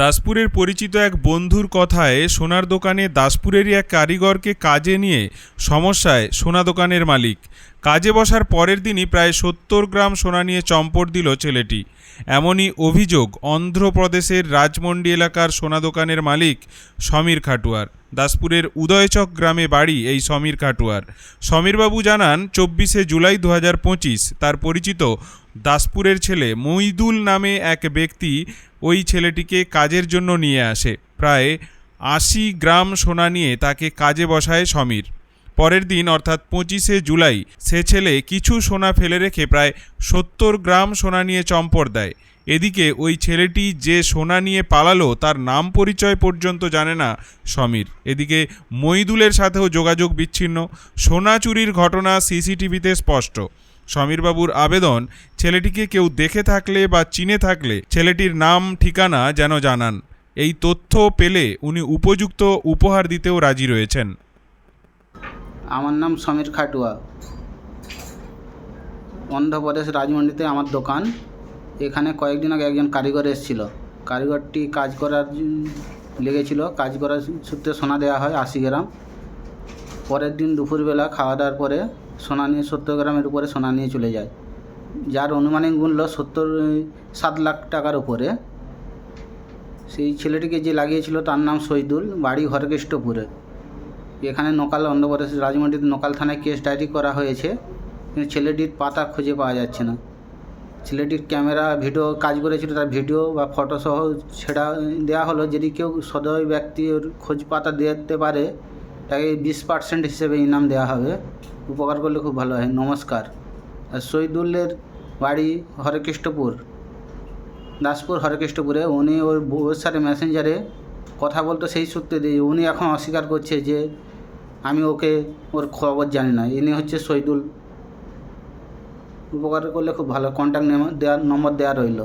দাসপুরের পরিচিত এক বন্ধুর কথায় সোনার দোকানে দাসপুরেরই এক কারিগরকে কাজে নিয়ে সমস্যায় সোনা দোকানের মালিক। কাজে বসার পরের দিনই প্রায় সত্তর গ্রাম সোনা নিয়ে চম্পট দিল ছেলেটি। এমনই অভিযোগ অন্ধ্রপ্রদেশের রাজমন্ডি এলাকার সোনা দোকানের মালিক সমীর খাটুয়ার। দাসপুরের উদয়চক গ্রামে বাড়ি এই সমীর খাটুয়ার। সমীরবাবু জানান, চব্বিশে জুলাই দু হাজার পঁচিশ তার পরিচিত দাসপুরের ছেলে মইদুল নামে এক ব্যক্তি ওই ছেলেটিকে কাজের জন্য নিয়ে আসে। প্রায় আশি গ্রাম সোনা নিয়ে তাকে কাজে বসায় সমীর। পরের দিন, অর্থাৎ পঁচিশে জুলাই, সে ছেলে কিছু সোনা ফেলে রেখে প্রায় সত্তর গ্রাম সোনা নিয়ে চম্পট দেয়। এদিকে ওই ছেলেটি যে সোনা নিয়ে পালালো, তার নাম পরিচয় পর্যন্ত জানে না সমীর। এদিকে মইদুলের সাথেও যোগাযোগ বিচ্ছিন্ন। সোনা চুরির ঘটনা সিসিটিভিতে স্পষ্ট। সমীরবাবুর আবেদন, ছেলেটিকে কেউ দেখে থাকলে বা চিনে থাকলে ছেলেটির নাম, ঠিকানা যেন জানান। এই তথ্য পেলে উনি উপযুক্ত উপহার দিতেও রাজি রয়েছেন। আমার নাম সমীর খাটুয়া। অন্ধ্রপ্রদেশ রাজমন্ডিতে আমার দোকান। এখানে কয়েকদিন আগে একজন কারিগর এসেছিল। কারিগরটি কাজ করার লেগেছিল। কাজ করার সূত্রে সোনা দেওয়া হয় আশি গ্রাম। পরের দিন দুপুরবেলা খাওয়া দাওয়ার পরে সোনা নিয়ে সত্তর গ্রামের উপরে সোনা নিয়ে চলে যায়। যার অনুমানিক মূল্য সত্তর, সাত লাখ টাকার উপরে। সেই ছেলেটিকে যে লাগিয়েছিল তার নাম শহীদুল, বাড়ি হরকেষ্টপুরে। এখানে নোকাল অন্ধ্রপ্রদেশ রাজমন্ডিতে নোকাল থানায় কেস ডায়েরি করা হয়েছে। কিন্তু ছেলেটির পাতা খুঁজে পাওয়া যাচ্ছে না। ছেলেটির ক্যামেরা, ভিডিও কাজ করেছিল, তার ভিডিও বা ফটো সহ সেটা দেওয়া হলো। যদি কেউ সদয় ব্যক্তির খোঁজ পাতা দিতে পারে তাকে বিশ পার্সেন্ট হিসেবে ইনাম দেওয়া হবে। উপকার করলে খুব ভালো হয়। নমস্কার। আর শহীদুল্লের বাড়ি হরেকৃষ্টপুর দাসপুর হরেকৃষ্টপুরে উনি ওর বউয়ের সাথে মেসেঞ্জারে কথা বলতো সেই সূত্রে দিয়ে উনি এখন অস্বীকার করছে যে আমি ওকে ওর খবর জানি না। ইনি হচ্ছে শহীদুল। উপকার করলে খুব ভালো। কন্ট্যাক্ট দেওয়ার নম্বর দেওয়া রইল।